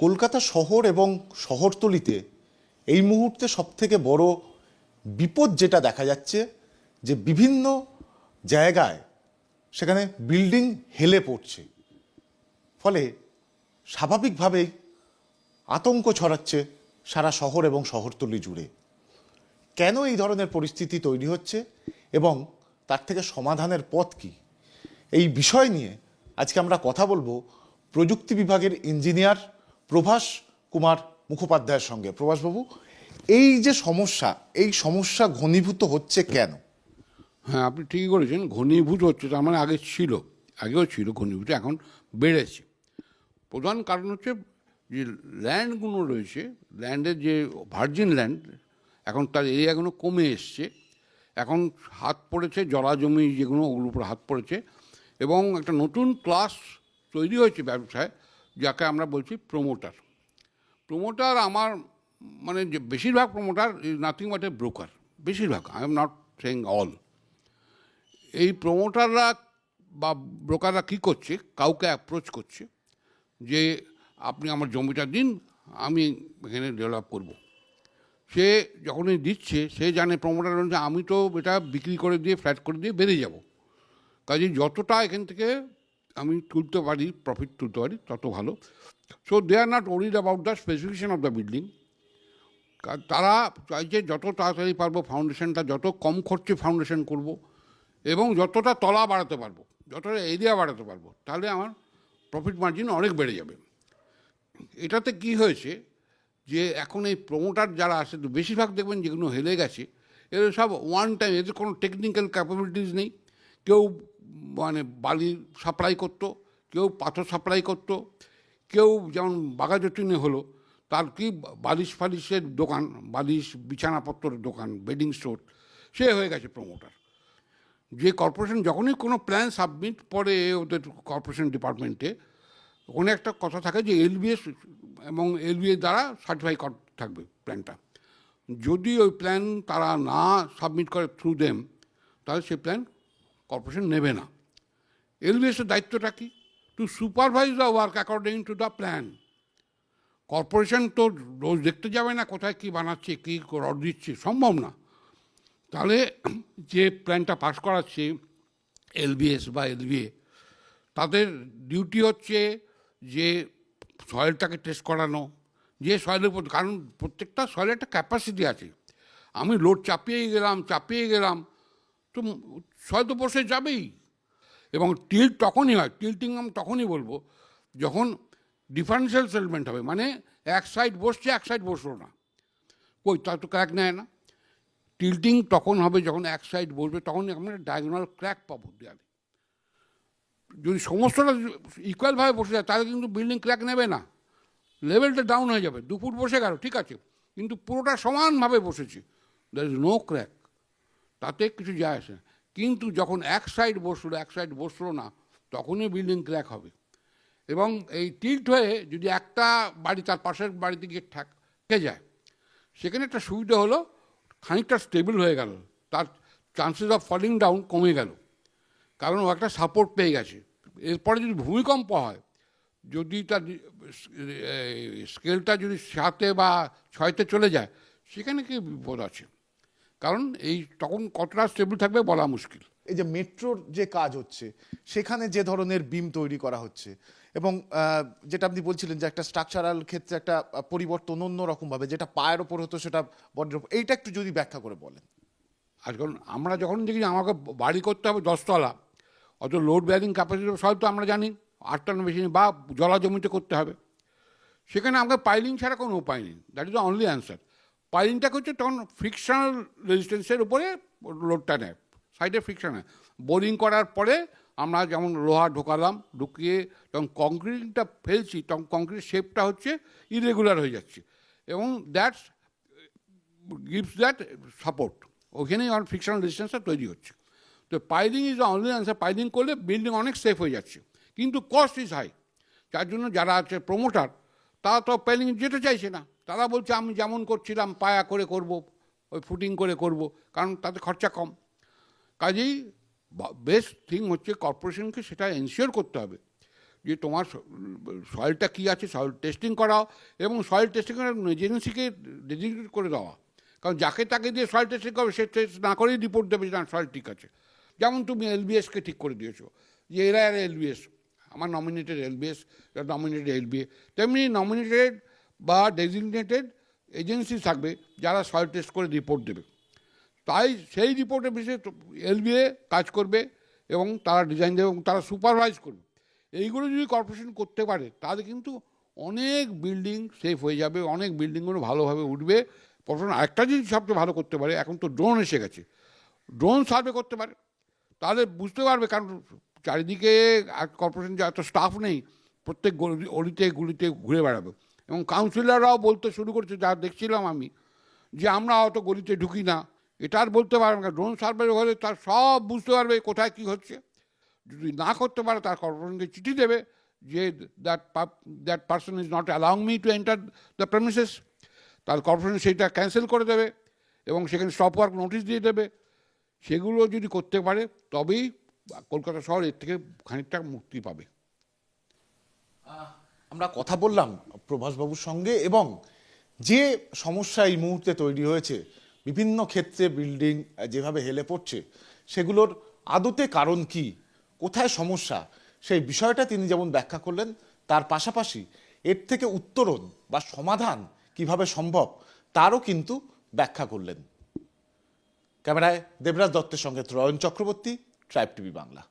কলকাতা শহর এবং শহরতলিতে এই মুহূর্তে সবথেকে বড় বিপদ যেটা দেখা যাচ্ছে, যে বিভিন্ন জায়গায় সেখানে বিল্ডিং হেলে পড়ছে। ফলে স্বাভাবিকভাবেই আতঙ্ক ছড়াচ্ছে সারা শহর এবং শহরতলি জুড়ে। কেন এই ধরনের পরিস্থিতি তৈরি হচ্ছে এবং তার থেকে সমাধানের পথ কি? এই বিষয় নিয়ে আজকে আমরা কথা বলব প্রযুক্তি বিভাগের ইঞ্জিনিয়ার প্রভাস কুমার মুখোপাধ্যায়ের সঙ্গে। প্রভাসবাবু, এই যে সমস্যা, এই সমস্যা ঘনীভূত হচ্ছে কেন? হ্যাঁ আপনি ঠিকই করেছেন, ঘনীভূত হচ্ছে, তার মানে আগে ছিল, আগেও ছিল ঘনীভূত, এখন বেড়েছে। প্রধান কারণ হচ্ছে যে ল্যান্ডগুলো রয়েছে, ল্যান্ডের যে ভার্জিন ল্যান্ড, এখন তার এরিয়াগুলো কমে এসছে। এখন হাত পড়েছে জলাজমি যেগুলো, ওগুলোর উপর হাত পড়েছে। এবং একটা নতুন ক্লাস তৈরি হয়েছে ব্যবসায় যাকে আমরা বলছি প্রমোটার প্রমোটার আমার মানে যে বেশিরভাগ promoter is nothing but a broker বেশিরভাগ I am not saying all এই প্রমোটাররা বা ব্রোকাররা কী করছে, কাউকে অ্যাপ্রোচ করছে, যে আপনি আমার জমিটা দিন, আমি এখানে ডেভেলপ করব। সে যখনই দিচ্ছে, সে জানে প্রমোটার আমি তো এটা বিক্রি করে দিয়ে ফ্ল্যাট করে দিয়ে বেরিয়ে যাব। কাজে যতটা এখান থেকে আমি তুলতে পারি প্রফিট তুলতে পারি, তত ভালো। So they are not worried about the specification of the building তারা চাইছে যত তাড়াতাড়ি পারব ফাউন্ডেশনটা যত কম খরচে ফাউন্ডেশন করব এবং যতটা তলা বাড়াতে পারব, যতটা এরিয়া বাড়াতে পারব, তাহলে আমার প্রফিট মার্জিন অনেক বেড়ে যাবে। এটাতে কি হয়েছে যে, এখন এই প্রমোটার যারা আছে, তো বেশিরভাগ দেখবেন যেগুলো হেলে গেছে এদের সব ওয়ান টাইম এদের কোনো টেকনিক্যাল ক্যাপাবিলিটিস নেই। কেউ মানে বালি সাপ্লাই করতো, কেউ পাথর সাপ্লাই করতো, কেউ যেমন বাগাযতীনে হলো, তার কি বালিশ ফালিশের দোকান, বালিশ বিছানাপত্রের দোকান, বেডিং স্টোর, সে হয়ে গেছে প্রমোটার যে কর্পোরেশন যখনই কোনো প্ল্যান সাবমিট করে ওদের কর্পোরেশন ডিপার্টমেন্টে ওখানে একটা কথা থাকে যে এলবিএস এবং এলবিএস দ্বারা সার্টিফাই কর থাকবে প্ল্যানটা যদি ওই প্ল্যান তারা না সাবমিট করে থ্রু দেম তাহলে সেই প্ল্যান কর্পোরেশন নেবে না। এলবিএসের দায়িত্বটা কি to supervise the work according to the plan corporation তো রোজ দেখতে যাবে না কোথায় কী বানাচ্ছে কী রড দিচ্ছে সম্ভব না। তাহলে যে প্ল্যানটা পাস করাচ্ছে এলবিএস বা এলবিএ তাদের ডিউটি হচ্ছে যে সয়েলটাকে টেস্ট করানো। যে সয়েলের উপর কারণ প্রত্যেকটা সয়েলের একটা ক্যাপাসিটি আছে। আমি লোড চাপিয়ে গেলাম চাপিয়ে গেলাম, তো সয়েল তো বসে যাবেই। এবং টিল তখনই হয় টিল্টিং আমি তখনই বলব, যখন ডিফারেন্সিয়াল সেটেলমেন্ট হবে মানে এক সাইড বসছে, এক সাইড বসল না। কই তা তো ক্র্যাক নেয় না। টিল্টিং তখন হবে যখন এক সাইড বসবে, তখন আমরা ডায়াগোনাল ক্র্যাক পাবো দেয়ালে। যদি সমস্তটা ইকুয়ালভাবে বসে যায়, তাহলে কিন্তু বিল্ডিং ক্র্যাক নেবে না। লেভেলটা ডাউন হয়ে যাবে, দু ফুট বসে গেল, ঠিক আছে। কিন্তু পুরোটা সমানভাবে বসেছে। দ্যার ইজ নো ক্র্যাক তাতে কিছু যায় আসে না। কিন্তু যখন এক সাইড বসল, এক সাইড বসল না, তখনই বিল্ডিং ক্র্যাক হবে। এবং এই টিল্ট হয়ে যদি একটা বাড়ি তার পাশের বাড়িতে গিয়ে ঠেকে যায়, সেখানে একটা সুবিধা হলো, খানিকটা স্টেবল হয়ে গেল। তার চান্সেস অফ ফলিং ডাউন কমে গেল। কারণ ও একটা সাপোর্ট পেয়ে গেছে। এরপরে যদি ভূমিকম্প হয়, যদি তার স্কেলটা যদি সাতে বা ছয়তে চলে যায়, সেখানে কি বিপদ আছে? কারণ এই তখন কতটা স্টেবল থাকবে বলা মুশকিল। এই যে মেট্রোর যে কাজ হচ্ছে সেখানে যে ধরনের বিম তৈরি করা হচ্ছে এবং যেটা আপনি বলছিলেন যে একটা স্ট্রাকচারাল ক্ষেত্রে একটা পরিবর্তন অন্য রকমভাবে যেটা পায়ের ওপর হতো সেটা বড্র এইটা একটু যদি ব্যাখ্যা করে বলেন। আজকাল আমরা যখন দেখি আমাকে বাড়ি করতে হবে দশতলা অত লোড ব্যারিং ক্যাপাসিটি সব তো আমরা জানি আট টন বেশি বা জলা জমিতে করতে হবে। সেখানে আমাকে পাইলিং ছাড়া কোনো উপায় নেই। That is the only answer পাইলিংটা হচ্ছে তখন ফ্রিকশনাল রেজিস্ট্যান্সের উপরে লোডটা নেয় সাইডে ফ্রিকশন নেয়। বোরিং করার পরে আমরা যেমন লোহা ঢোকালাম, ঢুকিয়ে যখন কংক্রিটটা ফেলছি, তখন কংক্রিট শেপটা হচ্ছে ইরেগুলার হয়ে যাচ্ছে। এবং দ্যাটস গিভস দ্যাট সাপোর্ট ওখানেই আমার ফিকশনাল রেজিস্ট্যান্সটা তৈরি হচ্ছে। তো piling is only answer piling করলে বিল্ডিং অনেক সেফ হয়ে যাচ্ছে। কিন্তু কস্ট ইজ হাই যার জন্য যারা আছে প্রমোটার তারা তো পাইলিং যেতে চাইছে না। তারা বলছে, আমি যেমন করছিলাম, পায়া করে করব, ওই ফুটিং করে করব, কারণ তাতে খরচা কম। কাজেই বেস্ট থিং হচ্ছে কর্পোরেশনকে সেটা এনশিওর করতে হবে যে তোমার সয়েলটা কী আছে সয়েল টেস্টিং করাও এবং সয়েল টেস্টিং করার এজেন্সিকে ডেজিগনেট করে দেওয়া। কারণ যাকে তাকে দিয়ে সয়েল টেস্টিং করবে, সে টেস্ট না করেই রিপোর্ট দেবে যে না সয়েল ঠিক আছে। যেমন তুমি এলবিএসকে ঠিক করে দিয়েছ, যে এরা এরা এলবিএস আমার নমিনেটেড এলবিএস নমিনেটেড এলবিএ তেমনি নমিনেটেড বা ডেজিগনেটেড এজেন্সি থাকবে যারা সয়েল টেস্ট করে রিপোর্ট দেবে। তাই সেই রিপোর্টের বিষয়ে এলবিএ কাজ করবে এবং তারা ডিজাইন দেবে এবং তারা সুপারভাইজ করবে। এইগুলো যদি কর্পোরেশন করতে পারে, তাহলে কিন্তু অনেক বিল্ডিং সেফ হয়ে যাবে, অনেক বিল্ডিংগুলো ভালোভাবে উঠবে। কর্পোরেশন আরেকটা জিনিস সবচেয়ে ভালো করতে পারে, এখন তো ড্রোন এসে গেছে। ড্রোন সার্ভে করতে পারে। তাহলে বুঝতে পারবে, কারণ চারিদিকে কর্পোরেশন যে এত স্টাফ নেই, প্রত্যেক গলি- অলিতে গুলিতে ঘুরে বেড়াবে। এবং কাউন্সিলররাও বলতে শুরু করছে, যা দেখছিলাম আমি, যে আমরা অত গলিতে ঢুকি না। এটা আর বলতে পারবে না ড্রোন সার্ভে হলে তার সব বুঝতে পারবে কোথায় কী হচ্ছে। যদি না করতে পারে, তার কর্পোরেশনকে চিঠি দেবে যে that that person is not allowing me to enter the premises তার কর্পোরেশন সেইটা ক্যান্সেল করে দেবে এবং সেখানে স্টপ ওয়ার্ক নোটিশ দিয়ে দেবে। সেগুলো যদি করতে পারে, তবেই কলকাতা শহর এর থেকে খানিকটা মুক্তি পাবে। আমরা কথা বললাম প্রভাসবাবুর সঙ্গে এবং যে সমস্যা এই মুহূর্তে তৈরি হয়েছে, বিভিন্ন ক্ষেত্রে বিল্ডিং যেভাবে হেলে পড়ছে, সেগুলোর আদতে কারণ কি, কোথায় সমস্যা, সেই বিষয়টা তিনি যেমন ব্যাখ্যা করলেন, তার পাশাপাশি এর থেকে উত্তরণ বা সমাধান কীভাবে সম্ভব, তারও কিন্তু ব্যাখ্যা করলেন। ক্যামেরায় দেবরাজ দত্তের সঙ্গে ত্রয়ন চক্রবর্তী ট্রাইব টিভি বাংলা।